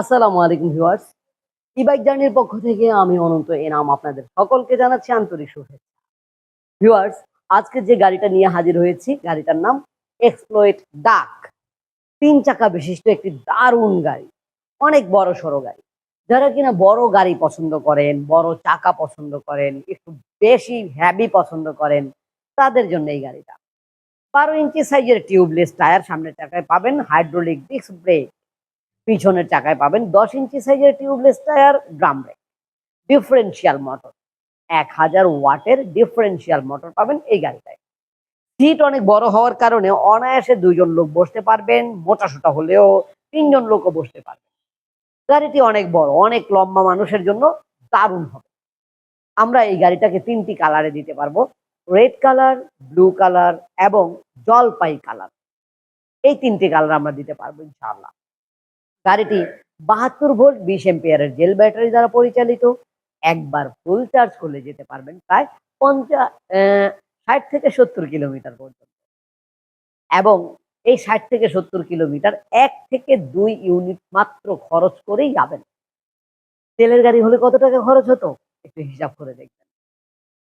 আসসালামু আলাইকুম ভিউয়ার্স। ই বাইক জার্নির পক্ষ থেকে আমি অনন্ত এনাম আপনাদের সকলকে জানাচ্ছি আন্তরিক শুভেচ্ছা। ভিউয়ার্স, আজকে যে গাড়িটা নিয়ে হাজির হয়েছি, গাড়িটার নাম এক্সপ্লোয়েট ডাক তিন চাকা বিশিষ্ট একটি দারুণ গাড়ি, অনেক বড় সড়ো গাড়ি। যারা কিনা বড় গাড়ি পছন্দ করেন, বড় চাকা পছন্দ করেন, একটু বেশি হ্যাভি পছন্দ করেন, তাদের জন্য এই গাড়িটা। বারো ইঞ্চি সাইজের টিউবলেস টায়ার সামনের চাকায় পাবেন হাইড্রোলিক ডিস্ক ব্রেক পিছনের চাকায় পাবেন দশ ইঞ্চি সাইজের tubeless tyre drum brake differential motor এক হাজার ওয়াটের ডিফারেন্সিয়াল মোটর পাবেন এই গাড়িটায়। সিট অনেক বড় হওয়ার কারণে অনায়াসে দুইজন লোক বসতে পারবেন মোটা সোটা হলেও তিনজন লোকও বসতে পারবেন। গাড়িটি অনেক বড়, অনেক লম্বা মানুষের জন্য দারুণ হবে। আমরা এই গাড়িটাকে তিনটি কালারে দিতে পারব রেড কালার ব্লু কালার এবং জলপাই কালার এই তিনটি কালার আমরা দিতে পারব ইনশাআল্লাহ। গাড়িটি বাহাত্তর ভোল্ট বিশ এম্পিয়ারের জেল ব্যাটারি দ্বারা পরিচালিত। একবার ফুল চার্জ করলে যেতে পারবেন প্রায় পঞ্চাশ ষাট থেকে সত্তর কিলোমিটার পর্যন্ত। এবং এই ষাট থেকে সত্তর কিলোমিটার এক থেকে দুই ইউনিট মাত্র খরচ করেই যাবেন। তেলের গাড়ি হলে কত টাকা খরচ হতো? একটু হিসাব করে দেখবেন।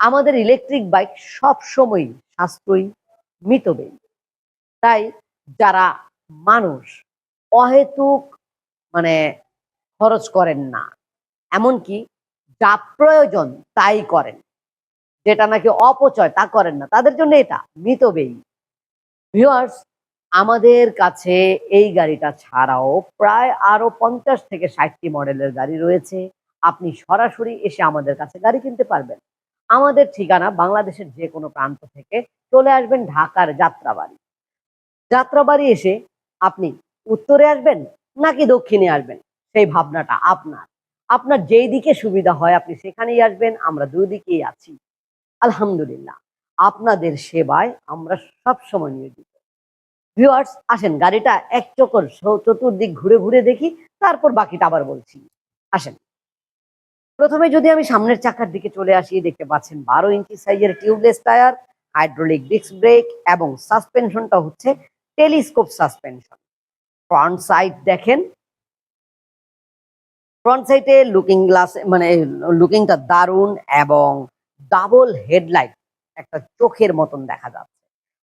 আমাদের ইলেকট্রিক বাইক সব সময় সাশ্রয়ী, মিতব্যয়ী। তাই যারা মানুষ, অহেতুক মানে খরচ করেন না। এমনকি যা প্রয়োজন তাই করেন। যেটা নাকি অপচয় তা করেন না। তাদের জন্য এটা মিতব্যয়ী ভিউয়ার্স আমাদের কাছে এই গাড়িটা ছাড়াও প্রায় আরও পঞ্চাশ থেকে ষাটটি মডেলের গাড়ি রয়েছে। আপনি সরাসরি এসে আমাদের কাছে গাড়ি কিনতে পারবেন। আমাদের ঠিকানা বাংলাদেশের যে কোনো প্রান্ত থেকে চলে আসবেন ঢাকার যাত্রাবাড়ি। যাত্রাবাড়ি এসে আপনি উত্তরে আসবেন নাকি দক্ষিণে আসবেন। সেই ভাবনাটা আপনার। আপনার যেই দিকে সুবিধা হয় আপনি সেখানেই আসবেন, আমরা দুই দিকেই আছি। আলহামদুলিল্লাহ, আপনাদের সেবায় আমরা সব সময় নিয়োজিত। ভিউয়ার্স, আসেন, গাড়িটা এক চকর চতুর্দিক ঘুরে ঘুরে দেখি, তারপর বাকিটা আবার বলছি। আসেন। প্রথমে যদি আমি সামনের চাকার দিকে চলে আসি, দেখতে পাচ্ছেন বারো ইঞ্চি সাইজের tubeless tyre, hydraulic disc brake এবং সাসপেনশনটা হচ্ছে টেলিস্কোপ সাসপেনশন। ফ্রন্ট সাইড দেখেন। ফ্রন্ট সাইডে লুকিং গ্লাস মানে লুকিংটা দারুণ এবং ডাবল হেডলাইট একটা চোখের মতন দেখা যাচ্ছে।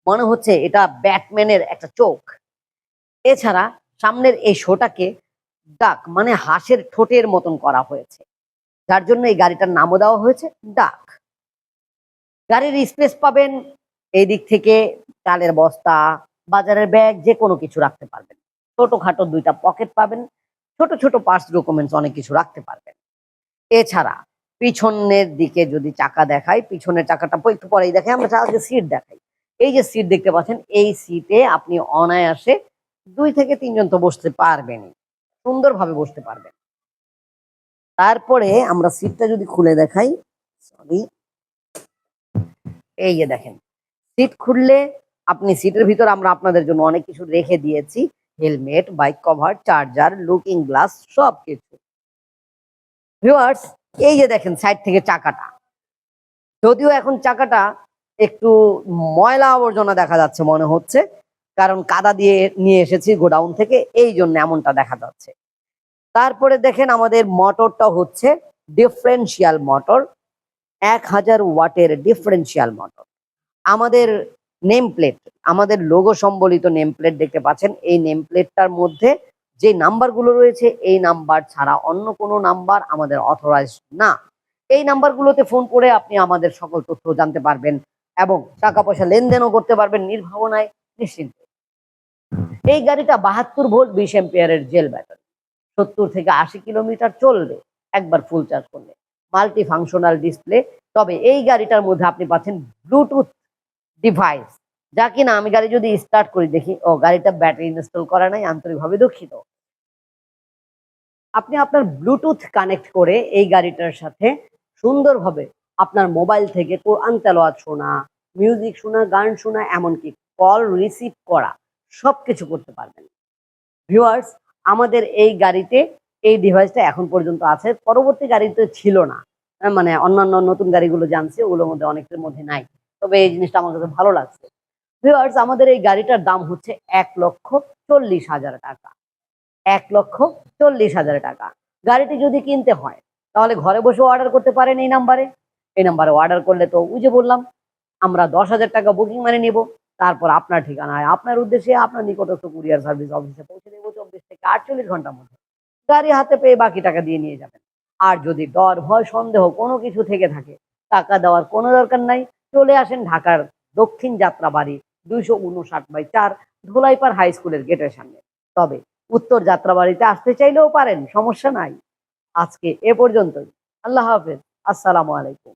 মনে হচ্ছে এটা ব্যাটম্যানের একটা চোখ। এছাড়া সামনের এই শোটাকে ডাক মানে হাঁসের ঠোঁটের মতন করা হয়েছে। যার জন্য এই গাড়িটার নামও দেওয়া হয়েছে ডাক গাড়ির স্পেস পাবেন, এই দিক থেকে চালের বস্তা, বাজারের ব্যাগ যে কোনো কিছু রাখতে পারবেন। ছোটখাটো দুইটা পকেট পাবেন। ছোট ছোট পার্স ডকুমেন্টস অনেক কিছু রাখতে পারবেন। এছাড়া পিছনের দিকে যদি চাকা দেখাই, পিছনের চাকাটা একটু পরেই দেখাই, আমরা আগে সিট দেখাই। এই যে সিট দেখতে পাচ্ছেন, এই সিটে আপনি অনায়াসে দুই থেকে তিনজন তো বসতে পারবেনই। সুন্দরভাবে বসতে পারবেন। তারপরে আমরা সিটটা যদি খুলে দেখাই সরি এই যে দেখেন সিট খুললে আপনি সিটের ভিতর আমরা আপনাদের জন্য অনেক কিছু রেখে দিয়েছি। Helmet, bike cover, charger, looking glass সব কিছু ভিউয়ার্স, এই যে দেখেন সাইড থেকে চাকাটা। যদিও এখন চাকাটা একটু ময়লা আবর্জনা দেখা যাচ্ছে মনে হচ্ছে, কারণ কাদা দিয়ে নিয়ে এসেছি গোডাউন থেকে, এই জন্য এমনটা দেখা যাচ্ছে। তারপরে দেখেন আমাদের মোটরটা হচ্ছে ডিফারেন্সিয়াল মোটর, এক হাজার ওয়াটের ডিফারেন্সিয়াল মোটর। আমাদের নেম প্লেট আমাদের লোগো সম্বলিত নেম প্লেট দেখতে পাচ্ছেন। এই নেম প্লেটটার মধ্যে যে নাম্বারগুলো রয়েছে, এই নাম্বার ছাড়া অন্য কোনো নাম্বার আমাদের অথরাইজ না। এই নাম্বারগুলোতে ফোন করে আপনি আমাদের সকল তথ্য জানতে পারবেন এবং টাকা পয়সা লেনদেনও করতে পারবেন নির্ভাবনায় নিশ্চিন্তে। এই গাড়িটা বাহাত্তর ভোল্ট বিশ এম্পিয়ারের জেল ব্যাটারি সত্তর থেকে আশি কিলোমিটার চলবে একবার ফুল চার্জ করলে। মাল্টি ফাংশনাল ডিসপ্লে তবে এই গাড়িটার মধ্যে আপনি পাচ্ছেন ব্লুটুথ ডিভাইস যা কিনা আমি গাড়ি যদি স্টার্ট করি, দেখি, ও গাড়িটা ব্যাটারি ইনস্টল করা নাই, আন্তরিকভাবে দুঃখিত। আপনি আপনার ব্লুটুথ কানেক্ট করে এই গাড়িটার সাথে সুন্দরভাবে আপনার মোবাইল থেকে কোরআন তেলাওয়াত শোনা মিউজিক শোনা, গান শোনা, এমনকি কল রিসিভ করা সব কিছু করতে পারবেন। ভিউয়ার্স আমাদের এই গাড়িতে এই ডিভাইসটা এখন পর্যন্ত আছে, পরবর্তী গাড়িতে ছিল না। মানে অন্যান্য নতুন গাড়িগুলো জানছি ওগুলোর মধ্যে অনেকের মধ্যে নাই। তবে এই জিনিসটা আমার কাছে ভালো লাগছে। ভিউয়ার্স আমাদের এই গাড়িটার দাম হচ্ছে এক লক্ষ চল্লিশ হাজার টাকা। এক লক্ষ চল্লিশ হাজার টাকা। গাড়িটি যদি কিনতে হয়, তাহলে ঘরে বসে অর্ডার করতে পারেন এই নাম্বারে এই নাম্বারে অর্ডার করলে তো ওই যে বললাম, আমরা দশ হাজার টাকা বুকিং মানে নিব। তারপর আপনার ঠিকানায় আপনার উদ্দেশ্যে আপনার নিকটস্থ কুরিয়ার সার্ভিস অফিসে পৌঁছে দেবো চব্বিশ থেকে আটচল্লিশ ঘণ্টার মধ্যে। গাড়ি হাতে পেয়ে বাকি টাকা দিয়ে নিয়ে যাবেন। আর যদি ডর, ভয়, সন্দেহ কোনো কিছু থেকে থাকে, টাকা দেওয়ার কোনো দরকার নাই। চলে আসেন ঢাকার দক্ষিণ যাত্রাবাড়ি দুইশো উনষাট বাই চার ধোলাইপাড় হাই স্কুলের গেটের সামনে। তবে উত্তর যাত্রাবাড়িতে আসতে চাইলেও পারেন, সমস্যা নাই। আজকে এ পর্যন্তই। আল্লাহ হাফেজ। আসসালামু আলাইকুম।